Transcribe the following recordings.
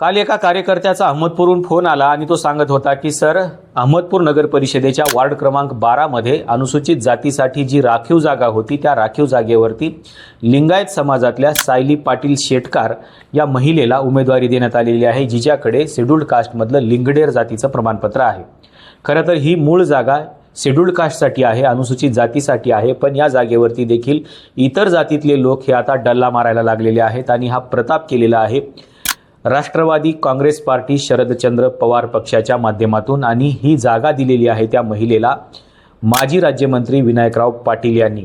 काल एका कार्यकर्त्याचा अहमदपूरहून फोन आला आणि तो सांगत होता की सर अहमदपूर नगर परिषदेच्या वार्ड क्रमांक बारामध्ये अनुसूचित जातीसाठी जी राखीव जागा होती त्या राखीव जागेवरती लिंगायत समाजातल्या सायली पाटील शेटकार या महिलेला उमेदवारी देण्यात आलेली आहे जिच्याकडे शेड्यूल्ड कास्टमधलं लिंगडेर जातीचं प्रमाणपत्र आहे. खरं तर ही मूळ जागा शेड्यूल्ड कास्टसाठी आहे अनुसूचित जातीसाठी आहे पण या जागेवरती देखील इतर जातीतले लोक हे आता डल्ला मारायला लागलेले आहेत आणि हा प्रताप केलेला आहे. राष्ट्रवादी काँग्रेस पार्टी शरदचंद्र पवार पक्षाच्या माध्यमातून आणि ही जागा दिलेली आहे त्या महिलेला माजी राज्यमंत्री विनायकराव पाटील यांनी.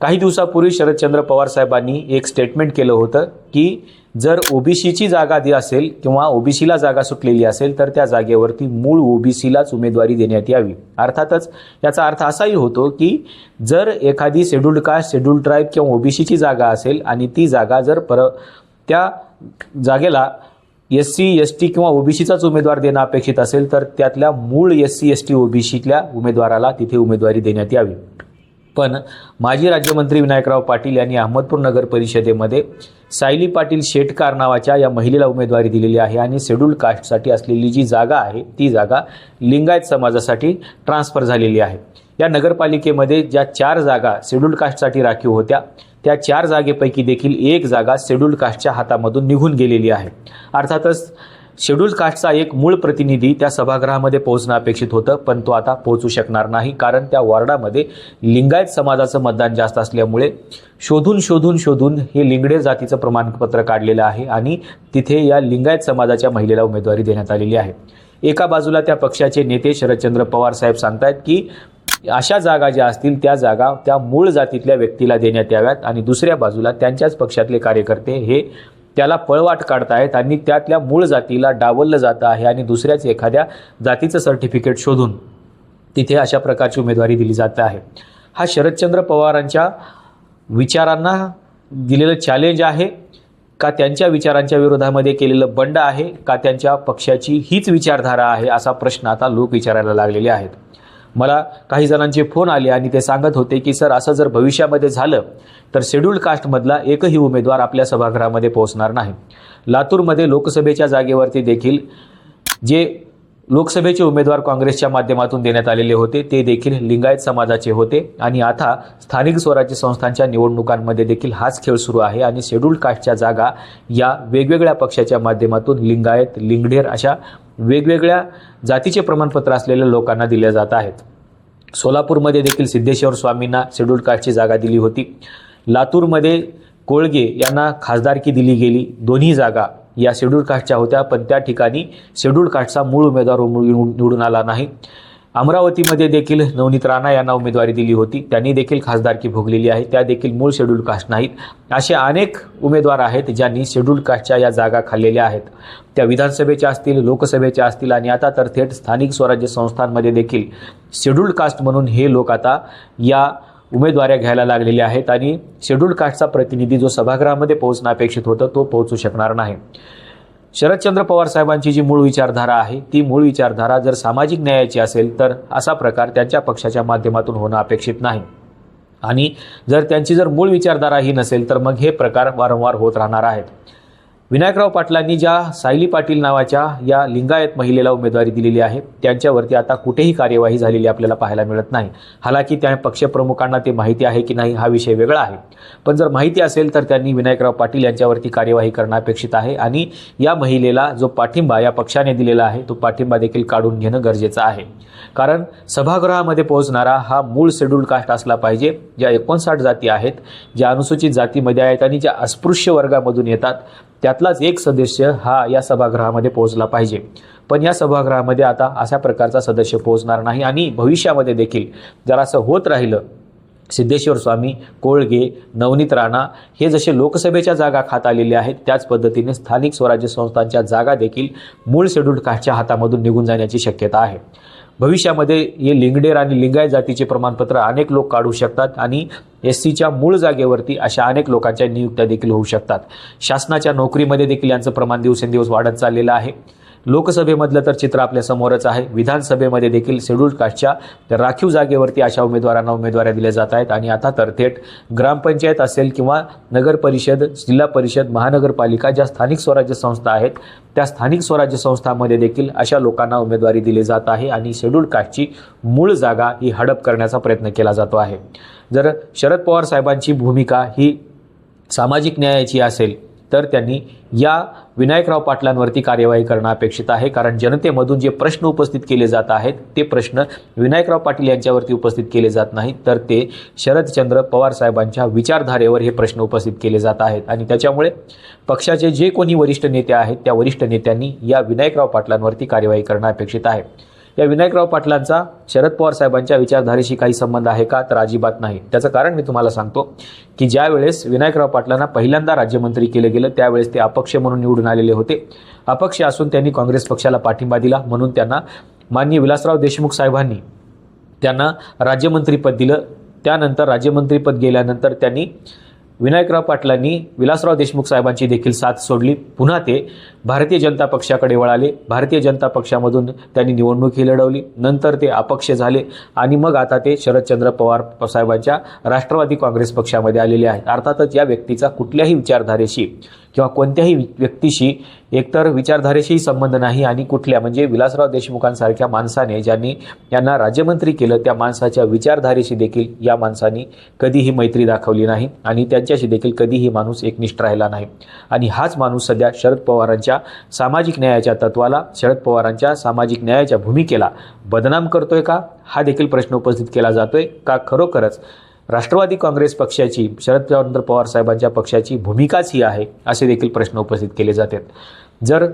काही दिवसापूर्वी शरदचंद्र पवार साहेबांनी एक स्टेटमेंट केलं होतं की जर ओबीसीची जागा दि असेल किंवा ओबीसीला जागा सुटलेली असेल तर त्या जागेवरती मूळ ओबीसीलाच उमेदवारी देण्यात यावी. अर्थातच याचा अर्थ असाही होतो की जर एखादी शेड्युल्ड कास्ट शेड्युल्ड ट्राईब किंवा ओबीसीची जागा असेल आणि ती जागा जर पर त्या जागेला एस सी एस टी किंवा ओबीसीचाच उमेदवार देणं अपेक्षित असेल तर त्यातल्या मूळ एस सी एस टी ओबीसीतल्या उमेदवाराला तिथे उमेदवारी देण्यात यावी. पण माजी राज्यमंत्री विनायकराव पाटील यांनी अहमदपूर नगर परिषदेमध्ये सायली पाटील शेटकार नावाच्या या महिलेला उमेदवारी दिलेली आहे आणि शेड्यूल्ड कास्टसाठी असलेली जी जागा आहे ती जागा लिंगायत समाजासाठी ट्रान्स्फर झालेली आहे. या नगरपालिकेमध्ये ज्या चार जागा शेड्यूल्ड कास्टसाठी राखीव होत्या त्या चार जागेपैकी देखील एक जागा शेड्यूल्ड कास्टच्या हातामधून निघून गेलेली आहे. अर्थातच शेड्यूल कास्टचा एक मूळ प्रतिनिधी त्या सभागृहामध्ये पोहोचणं अपेक्षित होतं पण तो आता पोहोचू शकणार नाही. कारण त्या वॉर्डामध्ये लिंगायत समाजाचं मतदान जास्त असल्यामुळे शोधून शोधून शोधून हे लिंगडे जातीचं प्रमाणपत्र काढलेलं आहे आणि तिथे या लिंगायत समाजाच्या महिलेला उमेदवारी देण्यात आलेली आहे. एका बाजूला त्या पक्षाचे नेते शरदचंद्र पवार साहेब सांगतायत की अशा जागा ज्या असतील त्या जागा त्या मूळ जातीतल्या व्यक्तीला देण्यात याव्यात आणि दुसऱ्या बाजूला त्यांच्याच पक्षातले कार्यकर्ते हे त्याला पळवाट काढतायत आणि त्यातल्या मूळ जातीला डावललं जातं आहे आणि दुसऱ्याच एखाद्या जातीचं सर्टिफिकेट शोधून तिथे अशा प्रकारची उमेदवारी दिली जात आहे. हा शरदचंद्र पवारांच्या विचारांना दिलेलं चॅलेंज आहे का त्यांच्या विचारांच्या विरोधामध्ये केलेलं बंड आहे का त्यांच्या पक्षाची हीच विचारधारा आहे असा प्रश्न आता लोक विचारायला लागलेले आहेत. मला काही जणांचे फोन आले आणि ते सांगत होते की सर असं जर भविष्यामध्ये झालं तर शेड्यूल्ड कास्टमधला एकही उमेदवार आपल्या सभागृहामध्ये पोहोचणार नाही. लातूरमध्ये लोकसभेच्या जागेवरती देखील जे लोकसभेचे उमेदवार काँग्रेसच्या माध्यमातून देण्यात आलेले होते ते देखील लिंगायत समाजाचे होते आणि आता स्थानिक स्वराज्य संस्थांच्या निवडणुकांमध्ये देखील हाच खेळ सुरू आहे आणि शेड्यूल्ड कास्टच्या जागा या वेगवेगळ्या पक्षाच्या माध्यमातून लिंगायत लिंगढेर अशा वेगवेगळ्या जातीचे प्रमाणपत्र असलेल्या लोकांना दिल्या जात आहेत. सोलापूरमध्ये देखील सिद्धेश्वर स्वामींना शेड्यूल कास्टची जागा दिली होती. लातूरमध्ये कोळगे यांना खासदारकी दिली गेली. दोन्ही जागा या शेड्यूल कास्टच्या होत्या पण त्या ठिकाणी शेड्यूल कास्टचा मूळ उमेदवार निवडून आला नाही. अमरावतीमध्ये देखील नवनीत राणा यांना उमेदवारी दिली होती. त्यांनी देखील खासदारकी भोगलेली आहे. त्या देखील मूळ शेड्यूल कास्ट नाहीत. असे अनेक उमेदवार आहेत ज्यांनी शेड्यूल कास्टच्या या जागा खाल्लेल्या आहेत. त्या विधानसभेच्या असतील लोकसभेच्या असतील आणि आता तर थेट स्थानिक स्वराज्य संस्थांमध्ये देखील शेड्यूल्ड कास्ट म्हणून हे लोक आता या उमेदवाऱ्या घ्यायला लागलेल्या आहेत. आणि शेड्यूल्ड कास्टचा प्रतिनिधी जो सभागृहामध्ये पोहोचणं अपेक्षित होतं तो पोहोचू शकणार नाही. शरदचंद्र पवार साहेबांची जी मूळ विचारधारा आहे ती मूळ विचारधारा जर सामाजिक न्यायाची असेल तर असा प्रकार त्यांच्या पक्षाच्या माध्यमातून होणं अपेक्षित नाही. आणि जर त्यांची जर मूळ विचारधारा ही नसेल तर मग हे प्रकार वारंवार होत राहणार आहेत. विनायकराव पाटलांनी ज्या सायली पाटील नावाच्या या लिंगायत महिलेला उमेदवारी दिलेली आहे त्यांच्यावरती आता कुठेही कार्यवाही झालेली आपल्याला पाहायला मिळत नाही. हालाकी त्या पक्षप्रमुखांना ते माहिती आहे की नाही हा विषय वेगळा आहे. पण जर माहिती असेल तर त्यांनी विनायकराव पाटील यांच्यावरती कार्यवाही करणं अपेक्षित आहे आणि या महिलेला जो पाठिंबा या पक्षाने दिलेला आहे तो पाठिंबा देखील काढून घेणं गरजेचं आहे. कारण सभागृहामध्ये पोहोचणारा हा मूळ शेड्यूल कास्ट असला पाहिजे ज्या एकोणसाठ जाती आहेत ज्या अनुसूचित जातीमध्ये आहेत आणि ज्या अस्पृश्य वर्गामधून येतात त्यातलाच एक सदस्य हा या सभागृहामध्ये पोहोचला पाहिजे. पण या सभागृहामध्ये आता अशा प्रकारचा सदस्य पोहोचणार नाही आणि भविष्यामध्ये देखील जर असं होत राहिलं सिद्धेश्वर स्वामी कोळगे नवनीत राणा हे जसे लोकसभेच्या जागा खात आलेले आहेत त्याच पद्धतीने स्थानिक स्वराज्य संस्थांच्या जागा देखील मूळ शेड्यूल कास्टच्या हातामधून निघून जाण्याची शक्यता आहे. भविष्यामध्ये हे लिंगडेर आणि लिंगायत जातीचे प्रमाणपत्र अनेक लोक काढू शकतात आणि एस सीच्या मूळ जागेवरती अशा अनेक लोकांच्या नियुक्त्या देखील होऊ शकतात. शासनाच्या नोकरीमध्ये देखील यांचं प्रमाण दिवसेंदिवस वाढत चाललेलं आहे. लोकसभेमधलं तर चित्र आपल्या समोरच आहे. विधानसभेमध्ये देखील शेड्यूल्ड कास्टच्या राखीव जागेवरती अशा उमेदवारांना उमेदवाऱ्या दिल्या जात आहेत. आणि आता तर थेट ग्रामपंचायत असेल किंवा नगर परिषद जिल्हा परिषद महानगरपालिका ज्या स्थानिक स्वराज्य संस्था आहेत त्या स्थानिक स्वराज्य संस्थांमध्ये देखील अशा लोकांना उमेदवारी दिली जात आहे आणि शेड्यूल्ड कास्टची मूळ जागा ही हडप करण्याचा प्रयत्न केला जातो आहे. जर शरद पवार साहेबांची भूमिका ही सामाजिक न्यायाची असेल तर त्यांनी या विनायकराव पाटलांवरती कार्यवाही करणं अपेक्षित आहे. कारण जनतेमधून जे प्रश्न उपस्थित केले जात आहेत ते प्रश्न विनायकराव पाटील यांच्यावरती उपस्थित केले जात नाहीत. तर ते शरदचंद्र पवार साहेबांच्या विचारधारेवर हे प्रश्न उपस्थित केले जात आहेत. आणि त्याच्यामुळे पक्षाचे जे कोणी वरिष्ठ नेते आहेत त्या वरिष्ठ नेत्यांनी या विनायकराव पाटलांवरती कार्यवाही करणं अपेक्षित आहे. या विनायकराव पाटलांचा शरद पवार साहेबांच्या विचारधारेशी काही संबंध आहे का? तर अजिबात नाही. त्याचं कारण मी तुम्हाला सांगतो की ज्यावेळेस विनायकराव पाटलांना पहिल्यांदा राज्यमंत्री केलं गेलं त्यावेळेस ते अपक्ष म्हणून निवडून आलेले होते. अपक्ष असून त्यांनी काँग्रेस पक्षाला पाठिंबा दिला म्हणून त्यांना माननीय विलासराव देशमुख साहेबांनी त्यांना राज्यमंत्रीपद दिलं. त्यानंतर राज्यमंत्रीपद गेल्यानंतर त्यांनी विनायकराव पाटलांनी विलासराव देशमुख साहेबांची देखील साथ सोडली. पुन्हा ते भारतीय जनता पक्षाकडे वळाले. भारतीय जनता पक्षामधून त्यांनी निवडणुकी लढवली. नंतर ते अपक्ष झाले आणि मग आता ते शरदचंद्र पवार साहेबांच्या राष्ट्रवादी काँग्रेस पक्षामध्ये आलेले आहेत. अर्थातच या व्यक्तीचा कुठल्याही विचारधारेशी किंवा कोणत्याही व्यक्तीशी एकतर विचारधारेशी संबंध नाही आणि कुठल्या म्हणजे विलासराव देशमुखांसारख्या माणसाने ज्यांनी यांना राज्यमंत्री केलं त्या माणसाच्या विचारधारेशी देखील या माणसांनी कधीही मैत्री दाखवली नाही आणि त्यांच्याशी देखील कधीही माणूस एकनिष्ठ राहिला नाही. आणि हाच माणूस सध्या शरद पवारांच्या सामाजिक न्यायाच्या तत्वाला शरद पवारांच्या सामाजिक न्यायाच्या भूमिकेला बदनाम करतोय का? हा देखील प्रश्न उपस्थित केला जातोय का खरोखरच? राष्ट्रवादी काँग्रेस पक्षाची शरदचंद्र पवार साहेबांच्या पक्षाची भूमिकाच ही आहे असे देखील प्रश्न उपस्थित केले जातात. जर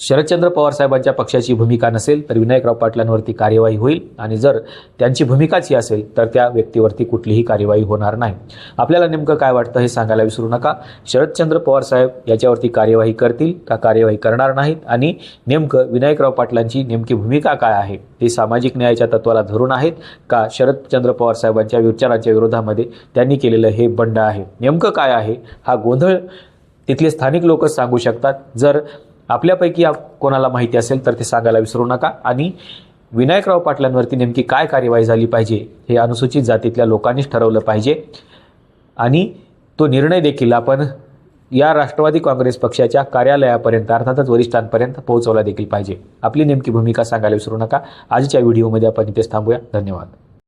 शरदचंद्र पवार साहेबांच्या पक्षाची भूमिका नसेल तर विनायकराव पाटलांवरती कार्यवाही होईल. आणि जर त्यांची भूमिकाच ही असेल तर त्या व्यक्तीवरती कुठलीही कार्यवाही होणार नाही. आपल्याला नेमकं काय वाटतं हे सांगायला विसरू नका. शरदचंद्र पवार साहेब याच्यावरती कार्यवाही करतील का कार्यवाही करणार नाहीत? आणि नेमकं विनायकराव पाटलांची नेमकी भूमिका काय आहे? ते सामाजिक न्यायाच्या तत्वाला धरून आहेत का शरदचंद्र पवार साहेबांच्या विचारांच्या विरोधामध्ये त्यांनी केलेलं हे बंड आहे? नेमकं काय आहे? हा गोंधळ तिथले स्थानिक लोकच सांगू शकतात. जर आपल्यापैकी आप- कोणाला माहिती असेल तर ते सांगायला विसरू नका. आणि विनायकराव पाटलांवरती नेमकी काय कार्यवाही झाली पाहिजे हे अनुसूचित जातीतल्या लोकांनीच ठरवलं पाहिजे. आणि तो निर्णय देखील आपण या राष्ट्रवादी काँग्रेस पक्षाच्या कार्यालयापर्यंत अर्थातच वरिष्ठांपर्यंत पोहोचवला देखील पाहिजे. आपली नेमकी भूमिका सांगायला विसरू नका. आजच्या व्हिडिओमध्ये आपण इथेच थांबूया. धन्यवाद.